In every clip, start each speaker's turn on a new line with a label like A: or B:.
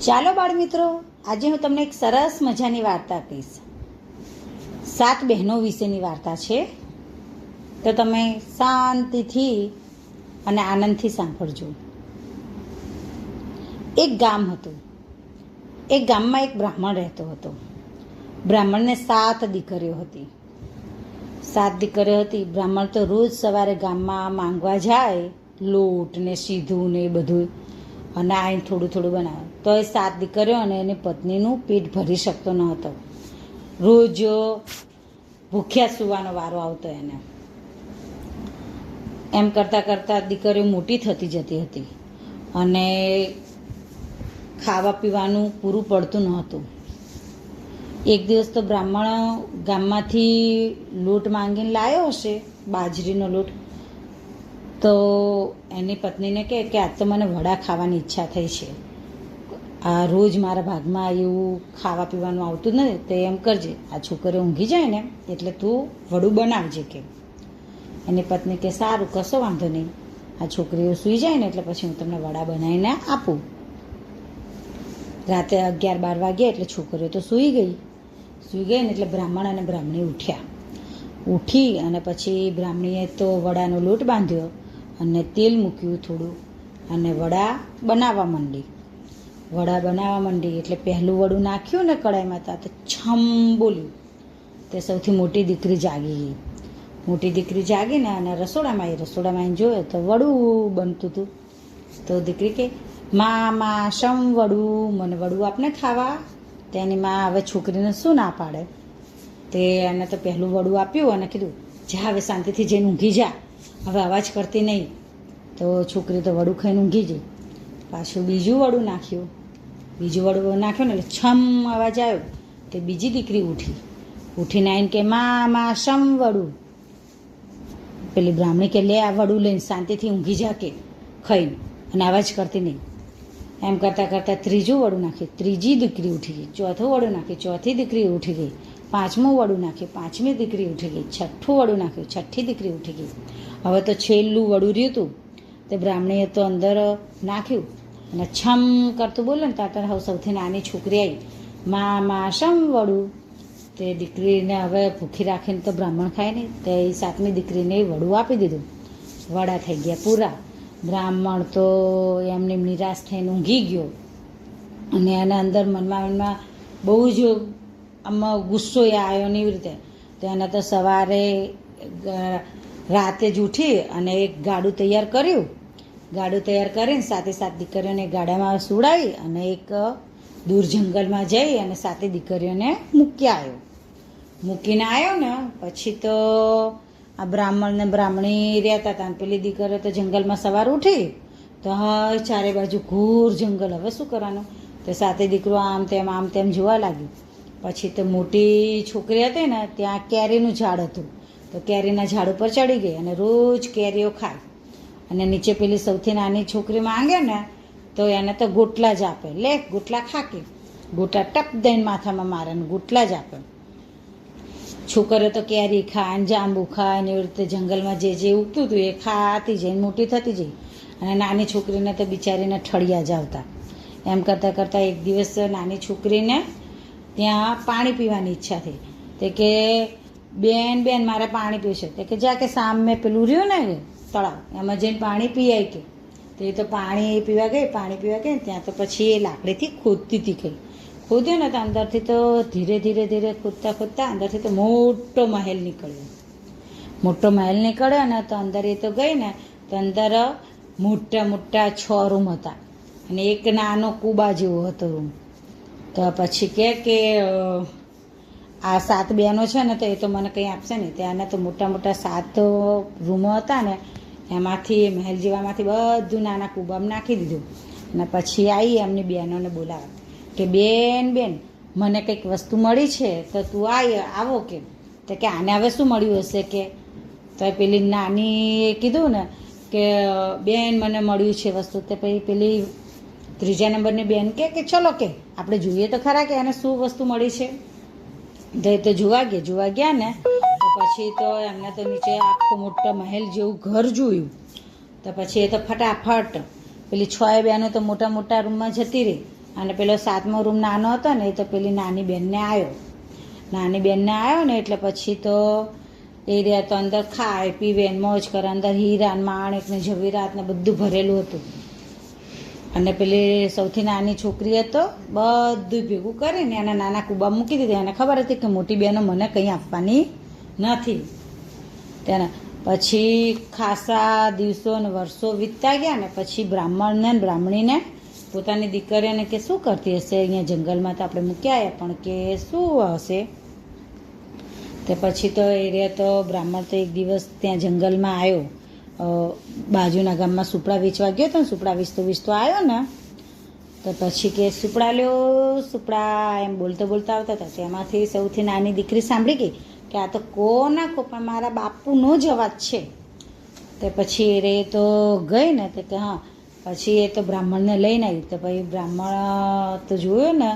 A: ચાલો બાળ મિત્રો આજે હું તમને એક સરસ મજાની વાર્તા કહીશ. સાત બહેનો વિશેની વાર્તા છે. તો તમે શાંતિથી અને આનંદથી સાંભળજો. એક ગામ હતું. એક ગામમાં એક બ્રાહ્મણ રહેતો હતો. બ્રાહ્મણને સાત દીકરીઓ હતી. સાત દીકરીઓ હતી. બ્રાહ્મણ તો રોજ સવારે ગામમાં માંગવા જાય લોટ ને સીધું ને એ બધું અને આઈને થોડું થોડું બનાવે. તો એ સાત દીકરીઓ અને એની પત્નીનું પેટ ભરી શકતો ન હતો. રોજ ભૂખ્યા સુવાનો વારો આવતો એને. એમ કરતાં કરતાં દીકરીઓ મોટી થતી જતી હતી. અને ખાવા પીવાનું પૂરું પડતું ન હતું. એક દિવસ તો બ્રાહ્મણ ગામમાંથી લોટ માંગીને લાવ્યો હશે, બાજરીનો લોટ તો એની પત્નીને કહે કે આજ તો મને વડા ખાવાની ઈચ્છા થઈ છે. આ રોજ મારા ભાગમાં એવું ખાવા પીવાનું આવતું નથી તે એમ કરજે. આ છોકરીઓ ઊંઘી જાય ને એટલે તું વડું બનાવજે કે. એની પત્ની કે સારું, કશો વાંધો નહીં. આ છોકરીઓ સૂઈ જાય ને એટલે પછી હું તમને વડા બનાવીને આપું. રાતે અગિયાર બાર વાગ્યા એટલે છોકરીઓ તો સૂઈ ગઈ. સૂઈ ગઈ ને એટલે બ્રાહ્મણ અને બ્રાહ્મણી ઉઠ્યા. ઉઠી અને પછી બ્રાહ્મણીએ તો વડાનો લોટ બાંધ્યો. અને તેલ મૂક્યું થોડું અને વડા બનાવવા માંડી. વડા બનાવવા માંડી એટલે પહેલું વડું નાખ્યું ને કડાઈમાં તા તો છમ બોલ્યું. તે સૌથી મોટી દીકરી જાગી ગઈ. મોટી દીકરી જાગીને અને રસોડામાં આવી રસોડામાં આવીને જોયો તો વડું બનતું હતું. તો દીકરી કે, મા મા, શમ વડું? મને વડું આપને ખાવા? તેની માં હવે છોકરીને શું ના પાડે? તે એને તો પહેલું વડું આપ્યું અને કીધું, જા હવે શાંતિથી જઈને ઊંઘી જા. હવે અવાજ કરતી નહીં. તો છોકરી તો વડું ખાઈને ઊંઘી ગઈ. પાછું બીજું વડું નાખ્યું. બીજું વડું નાખ્યું ને એટલે છમ અવાજ આવ્યો તે બીજી દીકરી ઉઠી. ઉઠીને આવીને કે માં માં શમ વડું? પેલી બ્રાહ્મણી કે, લે આ વડું લઈને શાંતિથી ઊંઘી જા કે, ખાઈને. અને અવાજ કરતી નહીં. એમ કરતાં કરતાં ત્રીજું વડું નાખ્યું ત્રીજી દીકરી ઉઠી ગઈ. ચોથું વડું નાખ્યું ચોથી દીકરી ઉઠી ગઈ. પાંચમું વડું નાખ્યું. પાંચમી દીકરી ઉઠી ગઈ. છઠ્ઠું વડું નાખ્યું. છઠ્ઠી દીકરી ઉઠી ગઈ. હવે તો છેલ્લું વડું રહ્યું હતું તે બ્રાહ્મણીએ તો અંદર નાખ્યું અને છમ કરતું બોલે ને, તાતર હવે સૌથી નાની છોકરી આવી. મા મા, શમ વડું તે દીકરીને હવે ભૂખી રાખીને તો બ્રાહ્મણ ખાય નહીં. તે સાતમી દીકરીને વડું આપી દીધું. વડા થઈ ગયા પૂરા. બ્રાહ્મણ તો એમને નિરાશ થઈને ઊંઘી ગયો. અને એના અંદર મનમાં મનમાં બહુ જ આમાં ગુસ્સો એ આવ્યો ને એવી રીતે. તો એને તો સવારે રાતે જ ઉઠી અને એક ગાડું તૈયાર કર્યું. ગાડું તૈયાર કરીને સાતે સાત દીકરીઓને ગાડામાં સુડાવી અને એક દૂર જંગલમાં જઈ અને સાતે દીકરીઓને મૂકી આવ્યો. મૂકીને આવ્યો ને, પછી તો આ બ્રાહ્મણ ને બ્રાહ્મણી રહેતા હતા પેલી દીકરીઓ તો જંગલમાં સવાર ઉઠી. તો હા ચારે બાજુ ઘોર જંગલ. હવે શું કરવાનું? તો સાતે દીકરો આમ તેમ આમ તેમ જોવા લાગ્યું. પછી તો મોટી છોકરી હતી ને, ત્યાં કેરીનું ઝાડ હતું. તો કેરીના ઝાડ ઉપર ચડી ગઈ અને રોજ કેરીઓ ખાય. અને નીચે પેલી સૌથી નાની છોકરી માંગે ને, તો એને તો ગોટલા જ આપે. લે, ગોટલા ખાકે ગોટા ટપ દઈને માથામાં મારે ને ગોટલા જ આપે. છોકરીઓ તો કેરી ખાય ને જાંબુ ખાય ને એવી રીતે જંગલમાં જે જે ઉગતું હતું એ ખાતી જઈને મોટી થતી જઈ. અને નાની છોકરીને તો બિચારીને ઠળિયા જ આવતા. એમ કરતાં કરતાં એક દિવસ નાની છોકરીને ત્યાં પાણી પીવાની ઈચ્છા થઈ. તે કે બેન બેન મારે પાણી પીવું તે કે જા કે સામે પેલું રહ્યું ને તળાવ, એમાં જઈને પાણી પીવાય કે. તે તો પાણી પીવા ગઈ, પાણી પીવા ગઈ ત્યાં તો પછી એ લાકડીથી ખોદતી હતી કઈ. ખોદ્યું ને તો અંદરથી તો ધીરે ધીરે ધીરે ખોદતા ખોદતા અંદરથી તો મોટો મહેલ નીકળ્યો. મોટો મહેલ નીકળ્યો ને તો અંદર એ તો ગઈ ને તો અંદર મોટા મોટા છ રૂમ હતા. અને એક નાનો કુબા જેવો હતો રૂમ. તો પછી કે આ સાત બહેનો છે ને, તો એ તો મને કંઈ આપશે નહીં. ત્યાંના તો મોટા મોટા સાત રૂમો હતા ને, એમાંથી મહેલ જેવામાંથી બધું નાના કુબામ નાખી દીધું. અને પછી આવી એમની બહેનોને બોલાવે. કે બેન બેન, મને કંઈક વસ્તુ મળી છે, તો તું આય, આવો કે. તો કે આને હવે શું મળ્યું હશે કે? તો પેલી નાની કીધું ને કે, બેન, મને મળ્યું છે વસ્તુ. તે પછી પેલી ત્રીજા નંબરની બેન કે, ચલો કે, આપણે જોઈએ તો ખરા કે એને શું વસ્તુ મળી છે. તો જોવા ગયા જોવા ગયા ને, તો પછી તો એમને તો નીચે આખો મોટો મહેલ જેવું ઘર જોયું. તો પછી એ તો ફટાફટ પેલી છ બહેનો તો મોટા મોટા રૂમમાં જતી રહી. અને પેલો સાતમો રૂમ નાનો હતો ને, એ તો પેલી નાની બેનને આવ્યો નાની બેનને આવ્યો ને, એટલે પછી તો એ રહ્યા તો અંદર ખાય પીવે મોજ કરે, અંદર હીરા માણેક ને જવીરાત ને બધું ભરેલું હતું. અને પેલી સૌથી નાની છોકરી હતો બધું ભેગું કરીને એના નાના કુબા મૂકી દીધી. એને ખબર હતી કે મોટી બહેનો મને કંઈ આપવાની નથી. તેના પછી ખાસા દિવસો ને વર્ષો વીતતા ગયા ને પછી બ્રાહ્મણને બ્રાહ્મણીને પોતાની દીકરીને કે શું કરતી હશે? અહીંયા જંગલમાં તો આપણે મૂક્યા પણ કે શું હશે? તે પછી તો એ તો બ્રાહ્મણ તો એક દિવસ ત્યાં જંગલમાં આવ્યો બાજુના ગામમાં સુપડા વેચવા ગયો હતો ને સુપડા વેચતો વેચતો આવ્યો ને, તો પછી કે સુપડા લ્યો, સુપડા એમ બોલતો બોલતા આવતા હતા. તેમાંથી સૌથી નાની દીકરી સાંભળી ગઈ કે આ તો કોના કો પણ મારા બાપુનો જ અવાજ છે. તે પછી એ તો ગઈ ને, તો કે હા, પછી એ તો બ્રાહ્મણને લઈને આવી. તો પછી બ્રાહ્મણ તો જોયો ને,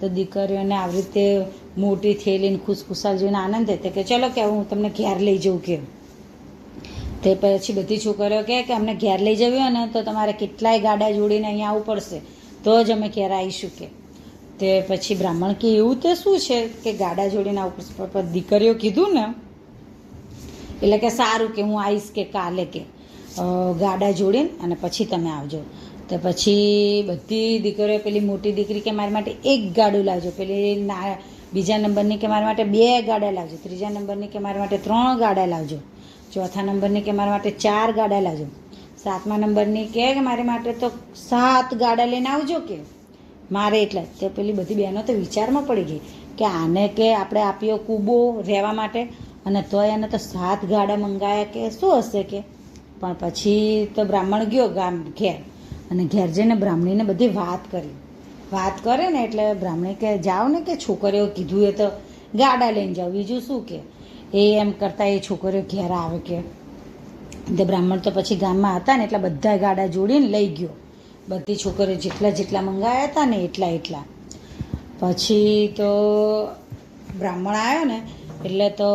A: તો દીકરીઓને આવી રીતે મોટી થયેલીને ખુશખુશાલ જોઈને આનંદ હતો કે ચલો કે હું તમને ઘેર લઈ જઉં કે તે પછી બધી છોકરીઓ કહે કે અમને ઘેર લઈ જવી હોય ને, તો તમારે કેટલાય ગાડા જોડીને અહીંયા આવવું પડશે. તો જ અમે ઘેર આવીશું કે. તે પછી બ્રાહ્મણ કે, એવું તે શું છે કે ગાડા જોડીને આવવું પડશે? પણ દીકરીઓ કીધું ને, એટલે કે, સારું કે હું આવીશ કે કાલે કે ગાડા જોડીને અને પછી તમે આવજો. તો પછી બધી દીકરીઓ પેલી મોટી દીકરી કે મારી માટે એક ગાડું લાવજો. પેલી ના, બીજા નંબરની કે મારા માટે બે ગાડા લાવજો. ત્રીજા નંબરની કે મારા માટે ત્રણ ગાડા લાવજો. ચોથા નંબરની કે મારા માટે ચાર ગાડા લાવજો સાતમા નંબરની કે કે મારી માટે તો સાત ગાડા લઈને આવજો કે. મારે એટલે તે પેલી બધી બહેનો તો વિચારમાં પડી ગઈ કે આને કે આપણે આપ્યો કૂબો રહેવા માટે અને તોય એને તો સાત ગાડા મંગાયા કે શું હશે કે? પણ પછી તો બ્રાહ્મણ ગયો ગામ ઘેર અને ઘેર જઈને બ્રાહ્મણીને બધી વાત કરી. વાત કરે ને એટલે બ્રાહ્મણી કે જાઓ ને કે છોકરીઓ કીધું એ તો ગાડા લઈને જાઓ. બીજું શું કે? એ એમ કરતાં એ છોકરીઓ ઘેર આવે કે તે બ્રાહ્મણ તો પછી ગામમાં હતા ને એટલા બધા ગાડા જોડીને લઈ ગયો. બધી છોકરીઓ જેટલા જેટલા મંગાયા હતા ને એટલા એટલા. પછી તો બ્રાહ્મણ આવ્યો ને એટલે તો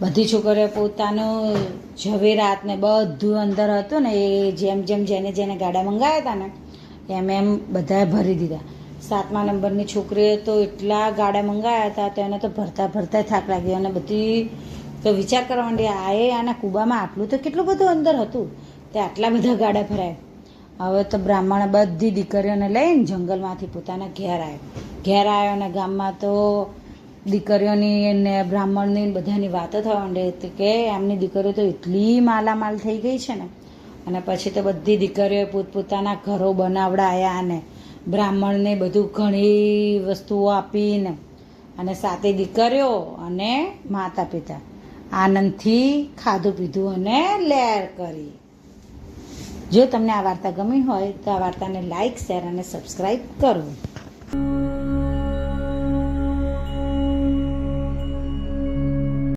A: બધી છોકરીઓ પોતાનું ઝવેરાત ને બધું અંદર હતું ને એ જેમ જેમ જેને જેને ગાડા મંગાવ્યા હતા ને એમ એમ બધાએ ભરી દીધા. સાતમા નંબરની છોકરીએ તો એટલા ગાડા મંગાવ્યા હતા તો એને તો ભરતા ભરતા થાક લાગ્યો અને બધી તો વિચાર કરવા માંડી એ આના કૂબામાં આટલું તો કેટલું બધું અંદર હતું? તે આટલા બધા ગાડા ભરાય. હવે તો બ્રાહ્મણે બધી દીકરીઓને લઈને જંગલમાંથી પોતાના ઘેર આવ્યો ઘેર આવ્યો અને ગામમાં તો દીકરીઓની ને બ્રાહ્મણની બધાની વાતો થવા માંડી કે એમની દીકરીઓ તો એટલી માલામાલ થઈ ગઈ છે ને. અને પછી તો બધી દીકરીઓએ પોતપોતાના ઘરો બનાવડાયા અને બ્રાહ્મણને બધું ઘણી વસ્તુઓ આપીને અને સાથે દીકરીઓ અને માતા પિતા આનંદથી ખાધું પીધું અને લહેર કરી. જો તમને આ વાર્તા ગમી હોય તો આ વાર્તાને લાઈક, શેર અને સબસ્ક્રાઈબ કરો.